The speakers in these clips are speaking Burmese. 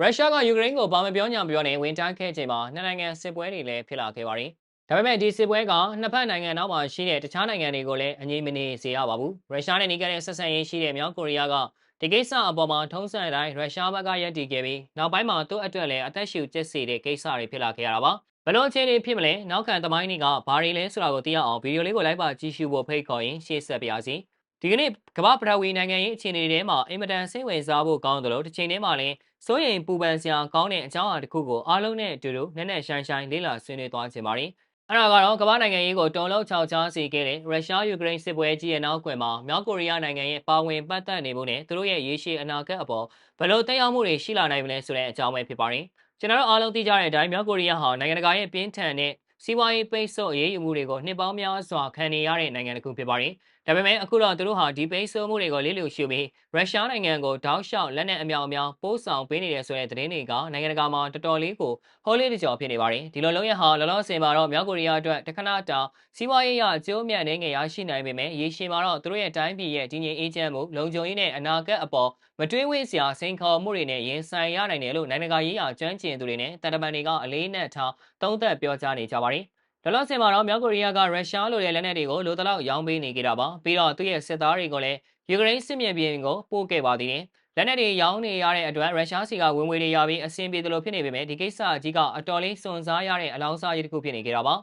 ရုရှားကယူကရိန်းကိုဘာမပြောညာမပြောနဲ့ဝင်တိုက်ခဲ့ချိန်မှာနှစ်နိုင်ငံစစ်ပွဲတွေလည်းဖြစ်လာခဲ့ပါတယ်။ဒါပေမဲ့ဒီစစ်ပွဲကနှစ်ဖက်နိုင်ငံနောက်မှာရှိတဲ့တခြားနိုင်ငံတွေကိုလည်းအငြိမနေစေရပါဘူး။ရုရှားနဲ့နေခဲ့တဲ့ဆက်ဆံရေးရှိတဲ့မြောက်ကိုရီးယားကဒီကိစ္စအပေါ်မှာထုံးစံတိုင်းရုရှားဘက်ကရည်တည်ခဲ့ပြီးနောက်ပိုင်းမှာသူ့အတွက်လည်းအသက်ရှူကျစ်စေတဲ့ကိစ္စတွေဖြစ်လာခဲ့ရတာပါ။ဘလို့အခြေအနေဖြစ်မလဲနောက်ခံသမိုင်းတွေကဘာတွေလဲဆိုတာကိုသိရအောင်ဗီဒီယိုလေးကိုလိုက်ပါကြည့်ရှုဖို့ဖိတ်ခေါ်ရင်ရှေ့ဆက်ပါရစေ။ဒီကနေ့ကမ္ဘာပထဝီနိုင်ငံရေးအခြေအနေတွေထဲမှာအင်မတန်စိတ်ဝင်စားဖို့ကောင်းတယ်လို့တစ်ချိန်တည်းမှာလည်း စိုးရိမ်ပူပန်စရာကောင်းတဲ့အကြောင်းအရာတစ်ခုကိုအားလုံးနဲ့အတူတူနက်နက်ရှိုင်းရှိုင်းလေ့လာဆွေးနွေးသွားခြင်းပါတယ်။အဲ့ဒါကတော့ကမ္ဘာနိုင်ငံရေးကိုတုံ့လောက်ချောက်ချားစေခဲ့တဲ့ရုရှားယူကရိန်းစစ်ပွဲကြီးရဲ့နောက်ကွယ်မှာမြောက်ကိုရီးယားနိုင်ငံရဲ့ပါဝင်ပတ်သက်နေမှုနဲ့သူတို့ရဲ့ရေရှည်အနာဂတ်အပေါ်ဘယ်လိုတက်ရောက်မှုတွေရှိလာနိုင်မလဲဆိုတဲ့အကြောင်းပဲဖြစ်ပါတယ်။ကျွန်တော်တို့အားလုံးသိကြတဲ့အတိုင်းမြောက်ကိုရီးယားဟာနိုင်ငံတကာရဲ့ပြင်းထန်တဲ့စီးပွားရေးပိတ်ဆို့အရေးယူမှုတွေကိုနှစ်ပေါင်းများစွာခံနေရတဲ့နိုင်ငံတစ်ခုဖြစ်ပါတယ်။ဒါပေမဲ့အခုတော့သူတို့ဟာဒီပိတ်ဆို့မှုတွေကိုလေးလျူရှုပြီးရုရှားနိုင်ငံကိုတောက်လျှောက်လက်နက်အမြောက်အများပို့ဆောင်ပေးနေတဲ့ဆိုတဲ့သတင်းတွေကနိုင်ငံတကာမှာတော်တော်လေးကိုဟောလေးတကြော်ဖြစ်နေပါတယ်။ဒီလိုလုံးရဟာလောလောဆယ်မှာတော့မြောက်ကိုရီးယားအတွက်တခဏတောင်စီးပွားရေးရအကျိုးမြတ်နေငယ်ရရှိနိုင်ပေမဲ့ရေရှည်မှာတော့သူတို့ရဲ့တိုင်းပြည်ရဲ့တည်ငြိမ်အေးချမ်းမှုလုံခြုံရေးနဲ့အနာဂတ်အပေါ်မတွေးဝေးစရာစိန်ခေါ်မှုတွေနဲ့ရင်ဆိုင်ရနိုင်တယ်လို့နိုင်ငံတကာရေးရာကျွမ်းကျင်သူတွေနဲ့တပ်တပန်တွေကအလေးနက်ထားသုံးသပ်ပြောကြားနေကြပါတယ်။ ဒေါ်လာစင်မှာတော့မြောက်ကိုရီးယားကရုရှားလိုတဲ့လက်နက်တွေကိုလိုတလောက်ရောင်းပေးနေကြတာပါပြီးတော့သူ့ရဲ့စစ်သားတွေကိုလည်းယူကရိန်းစစ်မြေပြင်ကိုပို့ခဲ့ပါသေးတယ်လက်နက်တွေရောင်းနေရတဲ့အတွက်ရုရှားစီကဝင်ငွေတွေရပြီးအဆင်ပြေသလိုဖြစ်နေပေမဲ့ဒီကိစ္စအကြီးကအတော်လေးစွန့်စားရတဲ့အလောင်းစားကြီးတစ်ခုဖြစ်နေကြတာပါ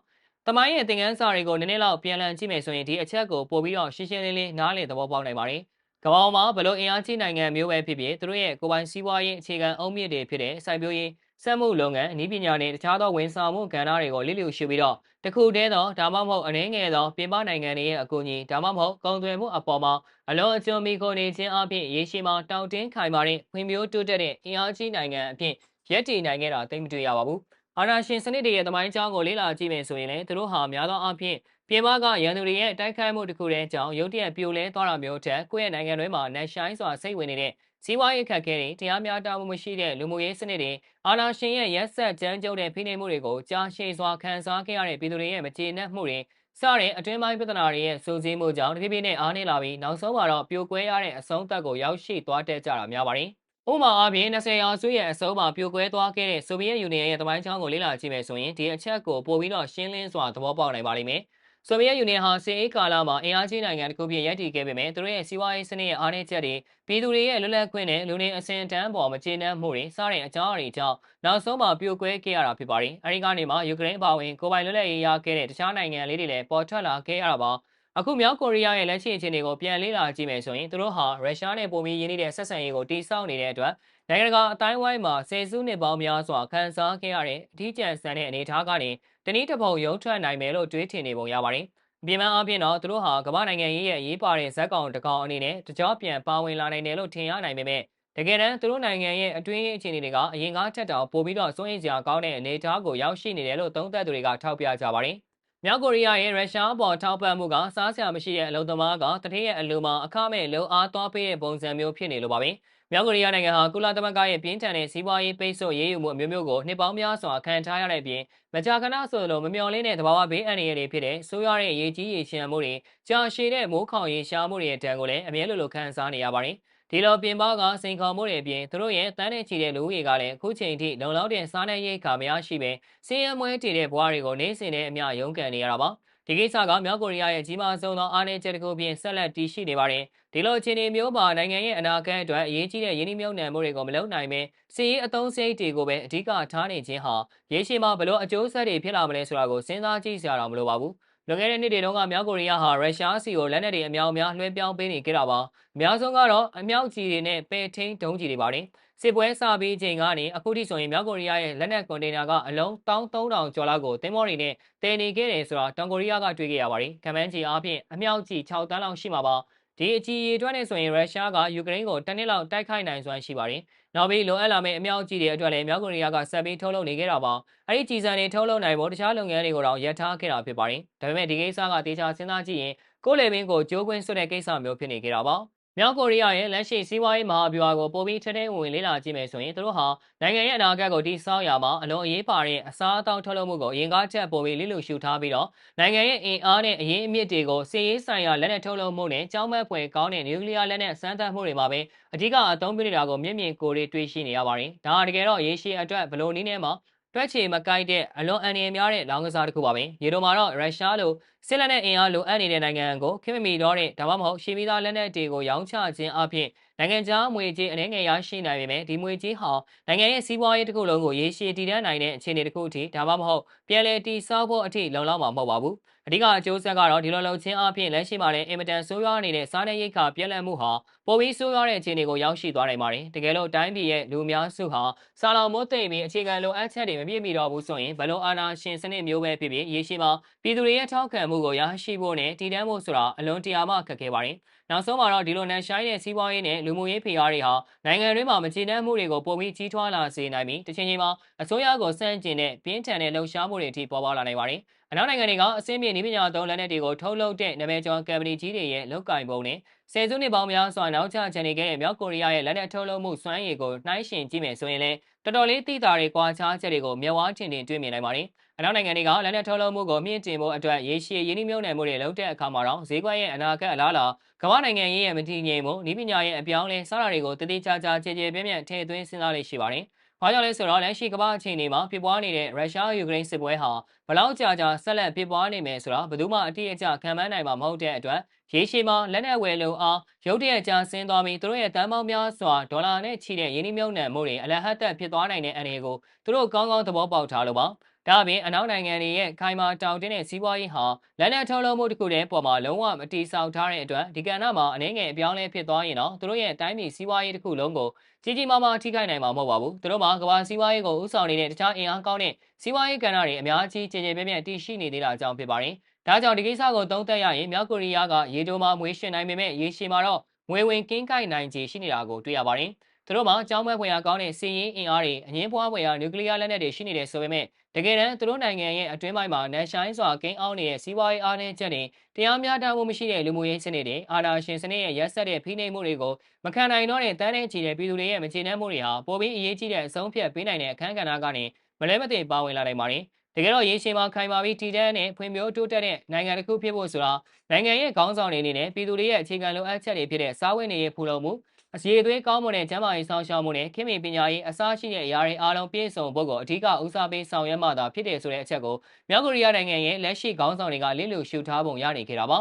တမိုင်းရဲ့သင်ခန်းစာတွေကိုနည်းနည်းလောက်ပြန်လည်ကြည့်မယ်ဆိုရင်ဒီအချက်ကိုပို့ပြီးတော့ရှင်းရှင်းလင်းလင်းနားလည်သဘောပေါက်နိုင်ပါတယ်ကမ္ဘာမှာဘလို့အင်အားကြီးနိုင်ငံမျိုးပဲဖြစ်ဖြစ်သူတို့ရဲ့ကိုယ်ပိုင်စီးပွားရေးအခြေခံအုံမြင့်တွေဖြစ်တဲ့စိုက်ပျိုးရေး စက်မှုလုပ်ငန်းအနည်းပညာနဲ့တခြားသောဝန်ဆောင်မှုကဏ္ဍတွေကိုလိလျူရှုပြီးတော့တခုတည်းသောဒါမှမဟုတ်အနည်းငယ်သောပြင်ပနိုင်ငံတွေရဲ့အကူအညီဒါမှမဟုတ်ကုန်သွယ်မှုအပေါ်မှာအလွန်အကျွံမီကိုနေခြင်းအပြင်ရေရှည်မှာတောင်တင်းခိုင်မာတဲ့ဖွံ့ဖြိုးတိုးတက်တဲ့အင်အားကြီးနိုင်ငံအဖြစ်ရပ်တည်နိုင်ခဲ့တာသိမတွေ့ရပါဘူး။ အာဏာရှင်စနစ်တွေရဲ့သမိုင်းကြောင်းကိုလေ့လာကြည့်မယ်ဆိုရင်လည်းသူတို့ဟာများသောအားဖြင့်ပြင်ပကရန်သူတွေရဲ့တိုက်ခိုက်မှုတစ်ခုတည်းကြောင့်ရုတ်တရက်ပြိုလဲသွားတာမျိုးထက်ကိုယ့်ရဲ့နိုင်ငံတွင်းမှာနက်ရှိုင်းစွာစိတ်ဝင်နေတဲ့စီးပွားရေးခက်ခဲတွေတရားမျှတမှုမရှိတဲ့လူမှုရေးစနစ်တွေအာဏာရှင်ရဲ့ရက်ဆက်ကြမ်းကြုတ်တဲ့ဖိနှိပ်မှုတွေကိုကြာရှည်စွာခံစားခဲ့ရတဲ့ပြည်သူတွေရဲ့မကျေနပ်မှုတွေစတဲ့အတွင်းပိုင်းပြဿနာတွေရဲ့စိုးစည်းမှုကြောင့်တဖြည်းဖြည်းနဲ့အားနည်းလာပြီးနောက်ဆုံးမှာတော့ပြိုကွဲရတဲ့အဆုံးသတ်ကိုရောက်ရှိသွားတတ်ကြတာများပါတယ်။ ဥပမာအားဖြင့်20ရာစုရဲ့အစိုးမှာပြိုကွဲသွားခဲ့တဲ့ဆိုဗီယက်ယူနီယံရဲ့တမိုင်းချောင်းကိုလေ့လာကြည့်မယ်ဆိုရင်ဒီအချက်ကိုပို့ပြီးတော့ရှင်းလင်းစွာသဘောပေါက်နိုင်ပါလိမ့်မယ်။ဆိုဗီယက်ယူနီယံဟာစစ်အေးကာလမှာအင်အားကြီးနိုင်ငံတစ်ခုဖြစ်ရပ်တည်ခဲ့ပေမဲ့သူတို့ရဲ့စီးပွားရေးစနစ်ရဲ့အားနည်းချက်တွေပြည်သူတွေရဲ့လွတ်လပ်ခွင့်နဲ့လူနေအဆင့်အတန်းပေါ်မကျေနပ်မှုတွေစတဲ့အကြောင်းအရာတွေကြောင့်နောက်ဆုံးမှာပြိုကွဲခဲ့ရတာဖြစ်ပါတယ်။အဲဒီကနေမှယူကရိန်းအပါအဝင်ကိုပိုင်လွတ်လပ်ရေးရခဲ့တဲ့တခြားနိုင်ငံလေးတွေလည်းပေါ်ထွက်လာခဲ့ရတာပါ။ အခုမြောက်ကိုရီးယားရဲ့လက်ရှိအခြေအနေကိုပြန်လေ့လာကြည့်မယ်ဆိုရင်သူတို့ဟာရုရှားနဲ့ပုံပြီးရင်းနှီးတဲ့ဆက်ဆံရေးကိုတည်ဆောက်နေတဲ့အတွက်နိုင်ငံတကာအတိုင်းဝိုင်းမှာဆယ်စုနှစ်ပေါင်းများစွာခန်းစားခဲ့ရတဲ့အထီးကျန်ဆန်တဲ့အနေအထားကနေတနည်းတစ်ပုံရုံထွက်နိုင်မယ်လို့တွေးထင်နေပုံရပါတယ်။ပြင်ပအပြင်တော့သူတို့ဟာကမ္ဘာနိုင်ငံရေးရဲ့ရေးပါတဲ့ဇက်ကောင်တကောင်အနေနဲ့တကြောပြန်ပါဝင်လာနိုင်တယ်လို့ထင်ရနိုင်ပေမဲ့တကယ်တမ်းသူတို့နိုင်ငံရဲ့အတွင်းရေးအခြေအနေတွေကအရင်ကားချက်တောင်ပိုပြီးတော့စိုးရိမ်စရာကောင်းတဲ့အနေအထားကိုရောက်ရှိနေတယ်လို့သုံးသပ်သူတွေကထောက်ပြကြပါတယ်။ မြောက်ကိုရီးယားရဲ့ရုရှားပေါ်ထောက်ပံ့မှုကစားစရာမရှိတဲ့အလုံသမားကတတိယအလိုမှာအခမဲ့လုံအားသွားပေးတဲ့ပုံစံမျိုးဖြစ်နေလို့ပါပဲ။မြောက်ကိုရီးယားနိုင်ငံဟာကုလသမဂ္ဂရဲ့ပြင်းထန်တဲ့စီးပွားရေးပိတ်ဆို့ရေးယူမှုအမျိုးမျိုးကိုနှစ်ပေါင်းများစွာခံထားရတဲ့အပြင်မကြာခဏဆိုလိုမမျှော်လင့်တဲ့သဘာဝဘေးအန္တရာယ်တွေဖြစ်တဲ့ဆိုးရွားတဲ့ရေကြီးရေရှမ်းမှုတွေကြာရှည်တဲ့မိုးခေါင်ရေရှားမှုတွေရဲ့တန်ကိုလည်းအမြဲလိုလိုခံစားနေရပါတယ်။ ဒီလိုပြင်ပကစိန်ခေါ်မှုတွေအပြင်သူတို့ရဲ့တန်းတဲ့ချီတဲ့လူဦးရေကလည်းအခုချိန်ထိလုံလောက်တဲ့စားနပ်ရိက္ခာမရရှိပဲစင်းရဲမွဲတည်တဲ့ဘဝတွေကိုနေစဉ်နဲ့အမျှရုန်းကန်နေရတာပါ။ဒီကိစ္စကမြောက်ကိုရီးယားရဲ့ကြီးမားဆုံးသောအားနည်းချက်တစ်ခုပြင်ဆက်လက်တည်ရှိနေပါတယ်။ဒီလိုအခြေအနေမျိုးမှာနိုင်ငံရဲ့အနာဂတ်အတွက်အရေးကြီးတဲ့ယင်းနှိမ့်မြုံနှံမှုတွေကိုမလုပ်နိုင်ဘဲစီးရေးအသုံးစရိတ်တွေကိုပဲအဓိကထားနေခြင်းဟာရေရှည်မှာဘလို့အကျိုးဆက်တွေဖြစ်လာမလဲဆိုတာကိုစဉ်းစားကြည့်စရာတော့မလိုပါဘူး။ လွန်ခဲ့တဲ့နှစ်တွေတုန်းကမြောက်ကိုရီးယားဟာရုရှားစီကိုလက်နက်တွေအများအများလွှဲပြောင်းပေးနေကြတာပါ။အများဆုံးကတော့အမြောက်ကြီးတွေနဲ့ပဲထိန်းဒုံးကြီးတွေပါတယ်။စစ်ပွဲစပြီးချိန်ကနေအခုထိဆိုရင်မြောက်ကိုရီးယားရဲ့လက်နက်ကွန်တိန်နာကအလုံး13000ကျော်လောက်ကိုသင်္ဘောတွေနဲ့တည်နေခဲ့တယ်ဆိုတာတောင်ကိုရီးယားကတွေ့ခဲ့ရပါတယ်။ကမ္ဘာကြီးအားဖြင့်အမြောက်ကြီး6တန်းလောက်ရှိမှာပါ။ ဒီအကြီးရေတွက်နေဆိုရင်ရုရှားကယူကရိန်းကိုတနစ်လောက်တိုက်ခိုက်နိုင်စွမ်းရှိပါတယ်။နောက်ပြီးလိုအပ်လာမယ့်အမြောက်ကြီးတွေအတွက်လည်းမြောက်ကိုရီးယားကဆက်ပြီးထုတ်လုပ်နေခဲ့တာပါ။အဲဒီကြီးစံတွေထုတ်လုပ်နိုင်ဖို့တခြားလုပ်ငန်းတွေကိုတော့ရပ်ထားခဲ့တာဖြစ်ပါတယ်။ဒါပေမဲ့ဒီကိစ္စကတေချာစဉ်းစားကြည့်ရင်ကိုယ်လေပင်ကိုကြိုးကွင်းဆွတဲ့ကိစ္စမျိုးဖြစ်နေကြတာပါ။ မြောက်ကိုရီးယားရဲ့လက်ရှိစီးပွားရေးမဟာဗျူဟာကိုပိုပြီးထထင်းဝင်လေ့လာကြည့်မယ်ဆိုရင်သူတို့ဟာနိုင်ငံရဲ့အနာဂတ်ကိုတည်ဆောက်ရမှာအလွန်အရေးပါတဲ့အစားအသောက်ထုတ်လုပ်မှုကိုအရင်ကချက်ပိုပြီးလိလူရှုထားပြီးတော့နိုင်ငံရဲ့အင်အားနဲ့အရေးအမြစ်တွေကိုစီးရေးဆိုင်ရာလက်နက်ထုတ်လုပ်မှုနဲ့ကြောင်းမဲ့ဖွယ်ကောင်းတဲ့နျူကလ িয়ার လက်နက်စမ်းသပ်မှုတွေမှာပဲအဓိကအသုံးပြုနေတာကိုမျက်မြင်ကိုယ်တွေ့ရှိနေရပါတယ်။ဒါဟာတကယ်တော့ရေရှည်အတွက်ဘလို့နည်းနဲ့မှတွက်ချေမကိုက်တဲ့အလွန်အန္တရာယ်များတဲ့လောင်းကစားတစ်ခုပါပဲ။ရေတိုမှာတော့ရုရှားလိုစစ်လက်နက်အင်အားလိုအပ်နေတဲ့နိုင်ငံကိုခင်မမီတော့တဲ့ဒါမှမဟုတ်ရှီမီသားလက်နက်တွေကိုရောင်းချခြင်းအပြင်နိုင်ငံခြားငွေကြေးအနေငယ်ရရှိနိုင်ပေမဲ့ဒီငွေကြေးဟာနိုင်ငံရဲ့စီးပွားရေးတစ်ခုလုံးကိုရေရှည်တည်တံ့နိုင်တဲ့အခြေအနေတစ်ခုအထိဒါမှမဟုတ်ပြည်လည်တည်ဆောက်ဖို့အထိလုံလောက်မှာမဟုတ်ပါဘူး။အဓိကအကျိုးဆက်ကတော့ဒီလိုလုံချင်းအပြင်လက်ရှိမှာလည်းအင်မတန်ဆိုးရွားနေတဲ့စားနပ်ရိက္ခာပြက်လက်မှုဟာပိုပြီးဆိုးရွားတဲ့အခြေအနေကိုရောက်ရှိသွားနိုင်ပါတယ်။တကယ်လို့တိုင်းပြည်ရဲ့လူများစုဟာစာလောင်မိုးသိမ့်ပြီးအခြေခံလိုအပ်ချက်တွေမပြည့်မီတော့ဘူးဆိုရင်ဘလို့အာဏာရှင်စနစ်မျိုးပဲဖြစ်ဖြစ်ရေရှည်မှာပြည်သူတွေရဲ့ထောက်ခံမှုကိုရရှိဖို့နဲ့တည်တံ့ဖို့ဆိုတာအလွန်တရာမှခက်ခဲပါတယ်။ နောက်ဆုံးမှာတော့ဒီလိုနန်ရှိုင်းတဲ့စီးပွားရေးနဲ့လူမှုရေးဖိအားတွေဟာနိုင်ငံတွင်းမှာမကျေနပ်မှုတွေကိုပုံပြီးကြီးထွားလာစေနိုင်ပြီးတစ်ချိန်ချိန်မှာအစိုးရကိုစန့်ကျင်တဲ့ပြင်းထန်တဲ့လှုပ်ရှားမှုတွေအထိပေါ်ပေါက်လာနိုင်ပါတယ်။အနောက်နိုင်ငံတွေကအစင်းမြေနည်းပညာသုံးလက်နက်တွေကိုထုတ်လုပ်တဲ့နာမည်ကျော်ကမ်ပဏီကြီးတွေရဲ့လောက်ကင်ပုံနဲ့ဆယ်စုနှစ်ပေါင်းများစွာနောက်ကျချန်နေခဲ့တဲ့မြောက်ကိုရီးယားရဲ့လက်နက်ထုတ်လုပ်မှုစွမ်းရည်ကိုနှိုင်းယှဉ်ကြည့်မယ်ဆိုရင်လည်းတော်တော်လေးသိတာတွေကွာခြားချက်တွေကိုမျက်ဝါးထင်ထင်တွေ့မြင်နိုင်ပါတယ်။အနောက်နိုင်ငံတွေကလက်နက်ထုတ်လုပ်မှုကိုမြင့်တင်ဖို့အတွက်ရေရှည်ရင်းနှီးမြှုပ်နှံမှုတွေလုပ်တဲ့အခါမှာတော့ဈေးကွက်ရဲ့အနာဂတ်အလားအလာ ကမ္ဘာနိုင်ငံရေးရဲ့မတည်ငြိမ်မှုဤပညာရဲ့အပြောင်းလဲစတာတွေကိုတည်တည်ကြကြကြည်ကြည်ပြည့်ပြည့်ထည့်သွင်းစဉ်းစားလေးရှိပါတယ်။ဘာကြောင့်လဲဆိုတော့လက်ရှိကမ္ဘာအခြေအနေမှာဖြစ်ပွားနေတဲ့ရုရှားယူကရိန်းစစ်ပွဲဟာဘလောက်ကြာကြာဆက်လက်ဖြစ်ပွားနေမယ်ဆိုတော့ဘယ်သူမှအတိအကျခံမှန်းနိုင်မှာမဟုတ်တဲ့အတွက်ရေရှည်မှာလက်နက်ဝယ်လုံအားရုတ်တရက်ကြာဆင်းသွားပြီးသူတို့ရဲ့တန်ပေါင်းများစွာဒေါ်လာနဲ့ချီတဲ့ယင်းနှမြုံနှံမှုတွေအလဟတ်သက်ဖြစ်သွားနိုင်တဲ့အနေကိုသူတို့ကောင်းကောင်းသဘောပေါက်ထားလို့ပါ ဒါအပြင်အနောက်နိုင်ငံတွေရဲ့ခိုင်မာတောင်တင်းတဲ့စီးပွားရေးဟာလက်နက်ထုတ်လုပ်မှုတစ်ခုတည်းပေါ်မှာလုံးဝမတိဆောက်ထားတဲ့အတွက်ဒီကဏ္ဍမှာအနေငယ်အပြောင်းလဲဖြစ်သွားရင်တော့သူတို့ရဲ့တိုင်းပြည်စီးပွားရေးတစ်ခုလုံးကိုကြီးကြီးမားမားထိခိုက်နိုင်မှာမဟုတ်ပါဘူးသူတို့မှာကမ္ဘာစီးပွားရေးကိုဥဆောင်နေတဲ့တခြားအင်အားကောင်းတဲ့စီးပွားရေးကဏ္ဍတွေအများကြီးကျေကျေပြည့်ပြည့်တည်ရှိနေသေးတာကြောင့်ဖြစ်ပါတယ်ဒါကြောင့်ဒီကိစ္စကိုသုံးသပ်ရရင်မြောက်ကိုရီးယားကရေတိုမှာမွေးရှင်နိုင်ပေမဲ့ရေရှည်မှာတော့ငွေဝင်ကင်းကိုက်နိုင်ခြေရှိနေတာကိုတွေ့ရပါတယ်။ သူတို့မှာကြောင်းပွဲဖွယ်ရာကောင်းတဲ့စီရင်အင်အားတွေအငင်းပွားဖွယ်ရာနျူကလ িয়ার လက်နက်တွေရှိနေတယ်ဆိုပေမဲ့တကယ်တမ်းသူတို့နိုင်ငံရဲ့အတွင်းပိုင်းမှာနန်ရှိုင်းစွာကင်းအောင်နေတဲ့စီးပွားရေးအားနည်းချက်တွေတရားမျှတမှုမရှိတဲ့လူမှုရေးစနစ်တွေအာဏာရှင်စနစ်ရဲ့ရက်စက်တဲ့ဖိနှိပ်မှုတွေကိုမခံနိုင်တော့တဲ့တန်းတဲ့ချီတဲ့ပြည်သူတွေရဲ့မကျေနပ်မှုတွေဟာပိုပြီးအရေးကြီးတဲ့အဆုံးဖြတ်ပေးနိုင်တဲ့အခန်းကဏ္ဍကနေမလဲမသိပါဝင်လာနိုင်ပါတယ်။တကယ်တော့ရေရှည်မှာခိုင်မာပြီးတည်တံ့တဲ့ဖွံ့ဖြိုးတိုးတက်တဲ့နိုင်ငံတစ်ခုဖြစ်ဖို့ဆိုတာနိုင်ငံရဲ့ခေါင်းဆောင်တွေအနေနဲ့ပြည်သူတွေရဲ့အခြေခံလိုအပ်ချက်တွေဖြစ်တဲ့စားဝတ်နေရေးဖူလုံမှု အစီအသွေးကောင်းမွန်တဲ့ကျန်းမာရေးဆောင်ရှောက်မှုနဲ့ခင်မင်ပညာရေးအစားရှိတဲ့အရာတွေအားလုံးပြည့်စုံဖို့ကိုအထူးဦးစားပေးဆောင်ရွက်မှသာဖြစ်တယ်ဆိုတဲ့အချက်ကိုမြောက်ကိုရီးယားနိုင်ငံရဲ့လက်ရှိခေါင်းဆောင်တွေကလစ်လျူရှုထားပုံရနေခဲ့တာပါ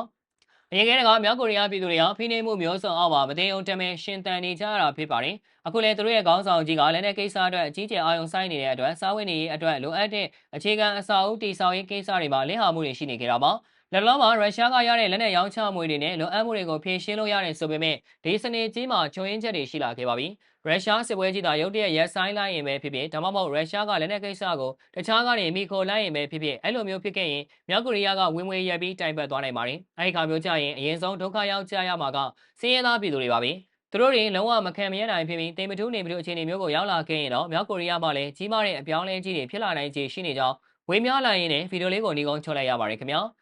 အရင်ကတည်းကမြောက်ကိုရီးယားပြည်သူတွေဟာဖိနှိပ်မှုမျိုးစုံအောက်မှာမတိမ်အောင်တမဲရှင်တန်နေကြရတာဖြစ်ပါတယ်။အခုလည်းသူတို့ရဲ့ခေါင်းဆောင်ကြီးကလည်းနဲ့ကိစ္စအတွက်အကြီးကျယ်အာရုံစိုက်နေတဲ့အတွက်စားဝတ်နေရေးအတွက်လိုအပ်တဲ့အခြေခံအစာအုပ်တည်ဆောက်ရေးကိစ္စတွေမှာလင်းဟာမှုတွေရှိနေကြတာပါ။ လက်လုံးမှာရုရှားကရတဲ့လက်နက်ရောင်းချမှုတွေနဲ့လိုအပ်မှုတွေကိုဖြည့်ရှင်းလို့ရတယ်ဆိုပေမဲ့ဒီစနေကြီးမှာချုံရင်းချက်တွေရှိလာခဲ့ပါပြီ။ရုရှားစစ်ပွဲကြီးသာရုတ်တရက်ရက်ဆိုင်လိုက်ရင်ပဲဖြစ်ဖြစ်ဒါမှမဟုတ်ရုရှားကလက်နက်ကိစ္စကိုတခြားကနေမိခိုလိုက်ရင်ပဲဖြစ်ဖြစ်အဲ့လိုမျိုးဖြစ်ခဲ့ရင်မြောက်ကိုရီးယားကဝင်ဝင်ရက်ပြီးတိုင်ပတ်သွားနိုင်ပါတယ်။အဲဒီခါမျိုးကြရင်အရင်ဆုံးဒုက္ခရောက်ကြရမှာကစင်းရဲသားပြည်သူတွေပါပဲ။သူတို့တွေလုံးဝမခံမရနိုင်ဖြစ်ပြီးတိမ်မထူးနေမထူးအခြေအနေမျိုးကိုရောက်လာခဲ့ရင်တော့မြောက်ကိုရီးယားမှာလည်းကြီးမားတဲ့အပြောင်းလဲကြီးတွေဖြစ်လာနိုင်ခြေရှိနေကြောင်းဝေမျှလာရင်းနဲ့ဗီဒီယိုလေးကိုညီကုန်းချုပ်လိုက်ရပါတယ်ခင်ဗျာ။